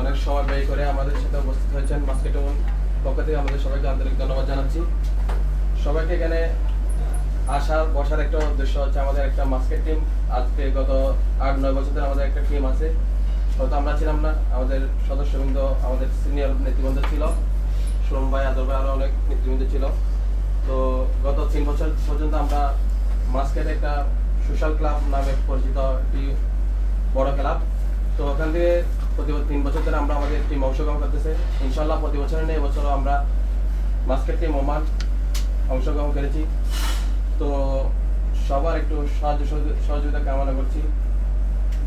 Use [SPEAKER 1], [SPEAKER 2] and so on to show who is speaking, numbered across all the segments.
[SPEAKER 1] অনেক সময় ব্যয় করে আমাদের সাথে উপস্থিত হয়েছেন বাস্কেট পক্ষ থেকে আমাদের সবাইকে আন্তরিক ধন্যবাদ জানাচ্ছি। সবাইকে এখানে আসার, বসার একটা উদ্দেশ্য হচ্ছে আমাদের একটা মাস্কেট টিম। আজকে গত আট, নয় বছর ধরে আমাদের একটা টিম আছে। হয়তো আমরা ছিলাম না, আমাদের সদস্যবৃন্দ, আমাদের সিনিয়র নেতৃবৃন্দ ছিল। সোম ভাই, আদর ভাই আরও অনেক নেতৃবৃন্দ ছিল। তো গত তিন বছর পর্যন্ত আমরা মাস্কেট একটা সোশ্যাল ক্লাব নামে পরিচিত একটি বড় ক্লাব। তো ওখান থেকে প্রতি তিন বছর ধরে আমরা আমাদের টিম অংশগ্রহণ করতেছে। ইনশাল্লাহ প্রতি বছর নিয়ে এবছরও আমরা মাস্কেট টিম ওমান অংশগ্রহণ করেছি। তো সবার একটু সাহায্য সহযোগিতা কামনা করছি।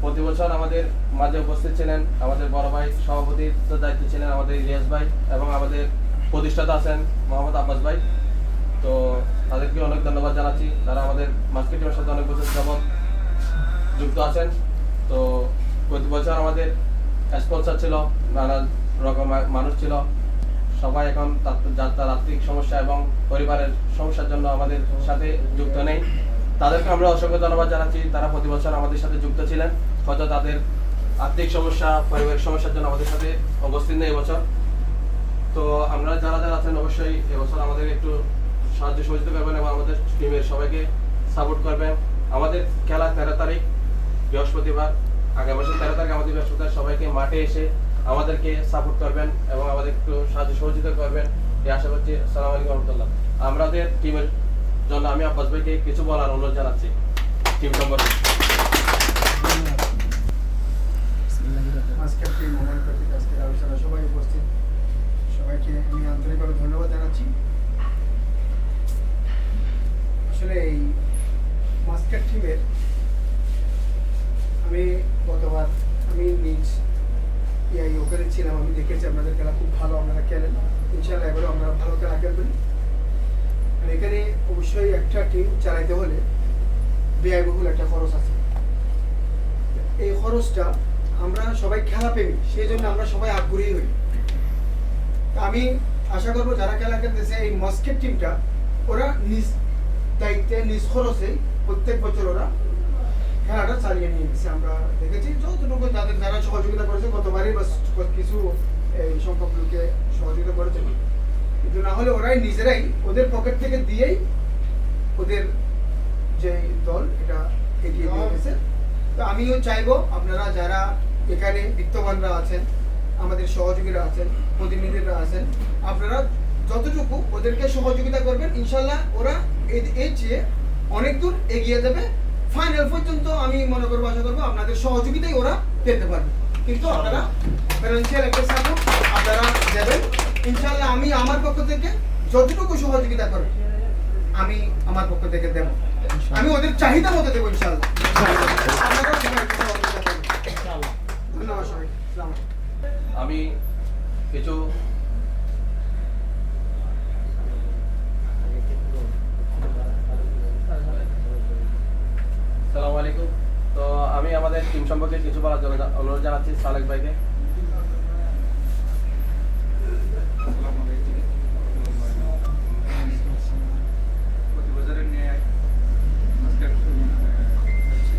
[SPEAKER 1] প্রতি বছর আমাদের মাঝে উপস্থিত ছিলেন আমাদের বড় ভাই সভাপতির দায়িত্ব ছিলেন আমাদের ইলিয়াস ভাই এবং আমাদের প্রতিষ্ঠাতা আছেন মোহাম্মদ আব্বাস ভাই। তো তাদেরকে অনেক ধন্যবাদ জানাচ্ছি। তারা আমাদের মাস্কেট টিমের সাথে অনেক বছর যাবৎ যুক্ত আছেন। তো প্রতি বছর আমাদের স্পন্সর ছিল, নানা রকম মানুষ ছিল। সবাই এখন তার যার তার আর্থিক সমস্যা এবং পরিবারের সমস্যার জন্য আমাদের সাথে যুক্ত নেই। তাদেরকে আমরা অসংখ্য ধন্যবাদ জানাচ্ছি। তারা প্রতি বছর আমাদের সাথে যুক্ত ছিলেন। হয়তো তাদের আর্থিক সমস্যা, পারিবারিক সমস্যার জন্য আমাদের সাথে অবস্থিত নেই এবছর তো আমরা যারা যারা আছেন, অবশ্যই এবছর আমাদের একটু সাহায্য সহযোগিতা করবেন এবং আমাদের টিমের সবাইকে সাপোর্ট করবেন। আমাদের খেলা তেরো তারিখ, বৃহস্পতিবার। আগামী মাসের তেরো তারিখ আমাদের বৃহস্পতিবার সবাইকে মাঠে এসে আমাদেরকে সাপোর্ট করবেন এবং আমাদের একটু সাহায্য সহযোগিতা করবেন। এই আশা করছি সালাম আলাইকুম রহমতুল্লাহ। আমাদের টিমের জন্য আমি আব্বাস ভাইকে কিছু বলার অনুরোধ জানাচ্ছি। টিম সম্পর্কে
[SPEAKER 2] আজকের সবাই উপস্থিত। সবাইকে আমি আন্তরিকভাবে ধন্যবাদ জানাচ্ছি। আসলে এই মাস্কেট টিমের আমি গতবার আমি নিজ ইয়াই ওখানে ছিলাম, আমি দেখেছি আপনাদের খেলা খুব ভালো, আপনারা খেলেন। ইনশাল্লাহ এবারও আপনারা ভালো খেলা খেলবেন আর এখানে অবশ্যই একটা টিম চালাইতে হলে ব্যয়বহুল একটা খরচ আছে। এই খরচটা আমরা সবাই খেলা প্রেমী সেই জন্য আমরা সবাই আগ্রহী হই। আমি আশা করব যারা খেলা খেলতেছে, এই মস্কেট টিমটা ওরা নিজ দায়িত্বে, নিজ খরচে প্রত্যেক বছর ওরা খেলাটা চালিয়ে নিয়ে গেছে আমরা দেখেছি যতটুকু তাদের যারা সহযোগিতা করেছে, গতবারই কিছু এই সংখ্যক লোকে সহযোগিতা করেছে। কিন্তু না হলে ওরাই নিজেরাই ওদের পকেট থেকে দিয়েই ওদের যে দল, এটা এগিয়ে নিয়ে গেছে। তো আমিও চাইব আপনারা যারা এখানে বিত্তবানরা আছেন, আমাদের সহযোগীরা আছেন, প্রতিনিধিরা আছেন, আপনারা যতটুকু ওদেরকে সহযোগিতা করবেন, ইনশাল্লাহ ওরা এ- এর চেয়ে অনেক দূর এগিয়ে যাবে। ফাইনাল পর্যন্ত আমি মনে করব আশা করব আপনাদের সহযোগিতাই ওরা পেতে পারবে। কিন্তু আপনারা ফিনান্সিয়াল একটা সাপোর্ট আপনারা দেবেন। ইনশাল্লাহ আমি আমার পক্ষ থেকে যতটুকু সহযোগিতা করবেন আমি আমার পক্ষ থেকে দেবো। আমি ওদের চাহিদা মতো দেবো ইনশাল্লাহ। ধন্যবাদ সবাই
[SPEAKER 1] আমি কিছু সালাম আলাইকুম তো আমি আমাদের টিম জা- জানাচ্ছি সালেক ভাইকে
[SPEAKER 3] প্রতি বছরের ন্যায় আজকের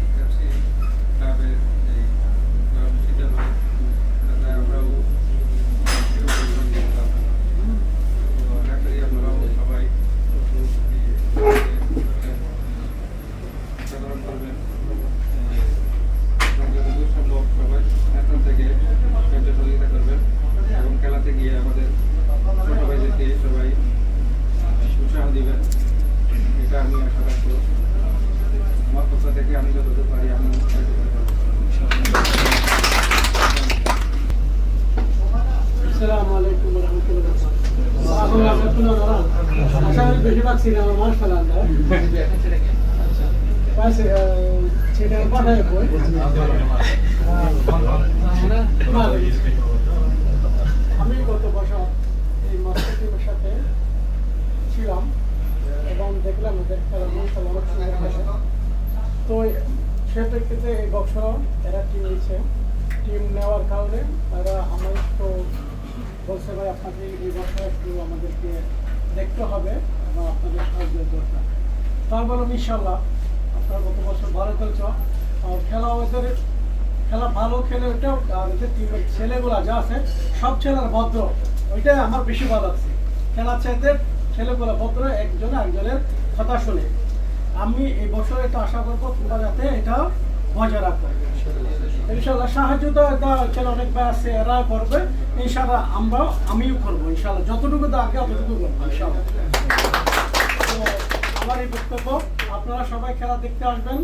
[SPEAKER 3] পেপসি ক্লাবের এই কর্মসূচিটা হয় তাতে আমরাও একটু পরিশ্রম করতাম। তো আশা করি আপনারাও সবাই অংশগ্রহণ করবেন এবং যতদূর সম্ভব সবাই এখন থেকে সাহায্য সহযোগিতা করবেন এবং খেলাতে গিয়ে আমাদের ছোট ভাইদেরকে সবাই উৎসাহ দিবেন এটা আমি আশা রাখব আমার পক্ষ থেকে আমি যতদূর পারি আমি উৎসাহিত করে দেবো।
[SPEAKER 4] আসসালামু আলাইকুম ওয়া রাহমাতুল্লাহি ওয়া বারাকাতুহু। এখন আমরা কোনো নারান। আশা করি বেশিরভাগ সিনেমা ফেলান না। পাশে, ছেলের পাঠায় বই। আমি গত বছর এই মাস্টার সাথে ছিলাম এবং দেখলাম ওদের খেলা অনেক তো সে এই বছর এরা টিম নিচ্ছে টিম নেওয়ার কারণে তারা আমার তো বলছে ভাই আপনাকে এই বছর একটু আমাদেরকে দেখতে হবে এবং আপনাদের সাহায্যের দরকার। তার বললাম ইনশাল্লাহ আপনার গত বছর ভালো খেলছ। আর খেলা ওদের খেলা ভালো খেলে ওইটাও, আর যে টিমের ছেলেগুলা যা আছে, সব ছেলেরা ভদ্র। ওইটাই আমার বেশি ভালো লাগছে। খেলার চাইতে ছেলেগুলো ভদ্র, একজন একজনের কথা শুনে। আমি এই বছর এটা আশা করব তোমরা যাতে এটা বজায় রাখো। ইনশাল্লাহ সাহায্য তো হচ্ছে অনেক ভাই আছে, এরা করবে। ইনশাল্লাহ আমরাও আমিও করব ইনশাল্লাহ যতটুকু আগে অতটুকু করব ইনশাল্লাহ আমার এই বক্তব্য আপনারা সবাই খেলা দেখতে আসবেন।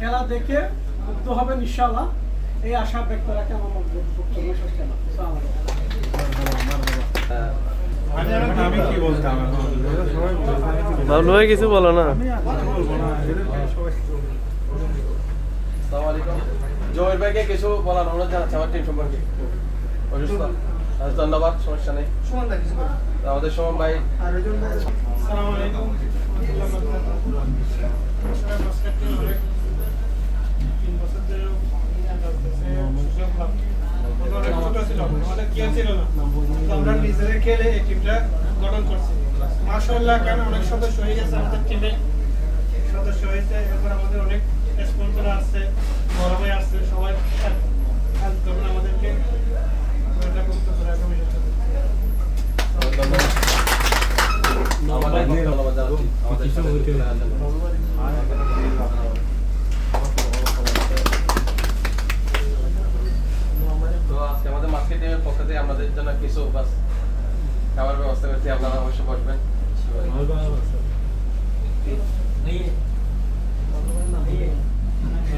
[SPEAKER 4] খেলা দেখে মুগ্ধ হবেন ইনশাল্লাহ এই আশা ব্যক্ত রাখে আমার বক্তব্য শেষ করলাম।
[SPEAKER 3] আমি কি বলতাম
[SPEAKER 5] কিছু বলো না।
[SPEAKER 1] আলাইকুম। ভাইকে কিছু বলার অনুরোধ জানাচ্ছি আমার টিম সম্পর্কে। অসুস্থ? ধন্যবাদ সমস্যা নেই। আমাদের সুমন ভাই
[SPEAKER 4] অনেক আমরা খেলে এই টিমটা গঠন করছি সদস্য হয়ে গেছে আমাদের টিমে সদস্য হয়েছে এরপর আমাদের অনেক স্পন্সর আসছে বড় ভাই আসছে সবাই আমাদেরকে
[SPEAKER 1] আমাদের মার্কেট টিমের পক্ষ থেকে আমাদের জন্য কিছু বাস খাবার ব্যবস্থা করছি আপনারা অবশ্যই বসবেন।